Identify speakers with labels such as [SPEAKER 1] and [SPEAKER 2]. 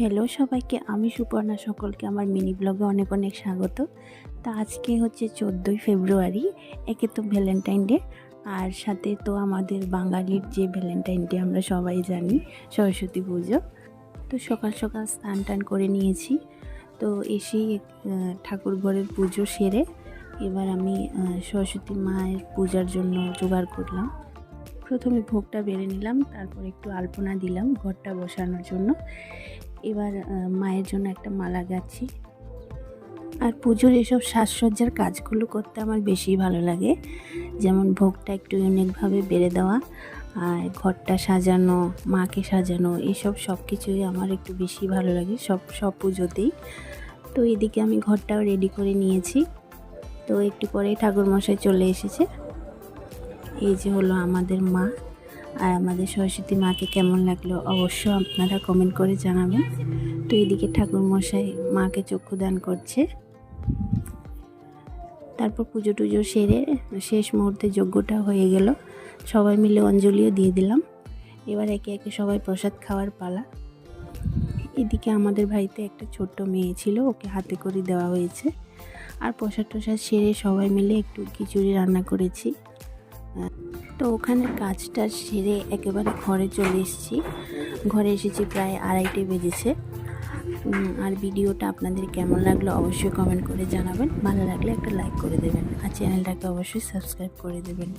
[SPEAKER 1] Hello সবাইকে, আমি সুপর্ণা সকলকে আমার মিনি ব্লগে অনেক অনেক স্বাগত। তা আজকে হচ্ছে চোদ্দোই ফেব্রুয়ারি, একে তো ভ্যালেন্টাইন ডে আর সাথে তো আমাদের বাঙালির যে ভ্যালেন্টাইন ডে আমরা সবাই জানি, সরস্বতী পুজো। তো সকাল সকাল স্নান টান করে নিয়েছি, তো এসেই ঠাকুর ঘরের পুজো সেরে এবার আমি সরস্বতী মায়ের পূজার জন্য জোগাড় করলাম। প্রথমে ভোগটা বেড়ে নিলাম, তারপর একটু আলপনা দিলাম ঘরটা বসানোর জন্য। এবার মায়ের জন্য একটা মালা গাচ্ছি। আর পুজোর এসব সাজসজ্জার কাজগুলো করতে আমার বেশি ভালো লাগে। যেমন ভোগটা একটু ইউনিকভাবে বেড়ে দেওয়া, আর ঘরটা সাজানো, মাকে সাজানো, এসব সব কিছুই আমার একটু বেশি ভালো লাগে, সব সব পুজোতেই। তো এদিকে আমি ঘরটাও রেডি করে নিয়েছি। তো একটু পরেই ঠাকুরমশাই চলে এসেছে। এই যে হলো আমাদের মা। আর আমাদের সরস্বতী মাকে কেমন লাগল অবশ্য আপনারা কমেন্ট করে জানাবেন। তো এদিকে ঠাকুর মশাই মাকে চক্ষুদান করছে। তারপর পুজো টুজো সেরে শেষ মুহূর্তে যজ্ঞটা হয়ে গেল। সবাই মিলে অঞ্জলিও দিয়ে দিলাম। এবার একে একে সবাই প্রসাদ খাওয়ার পালা। এদিকে আমাদের বাড়িতে একটা ছোট্ট মেয়ে ছিল, ওকে হাতে করে দেওয়া হয়েছে। আর প্রসাদ টসাদ সেরে সবাই মিলে একটু খিচুড়ি রান্না করেছি। তো ওখানে কাজটা সেরে একেবারে ঘরে চলে এসেছি। ঘরে এসেছি প্রায় আড়াইটে বেজেছে। আর ভিডিওটা আপনাদের কেমন লাগল অবশ্যই কমেন্ট করে জানাবেন। ভালো লাগলে একটা লাইক করে দেবেন। আর চ্যানেলটাকে অবশ্যই সাবস্ক্রাইব করে দেবেন।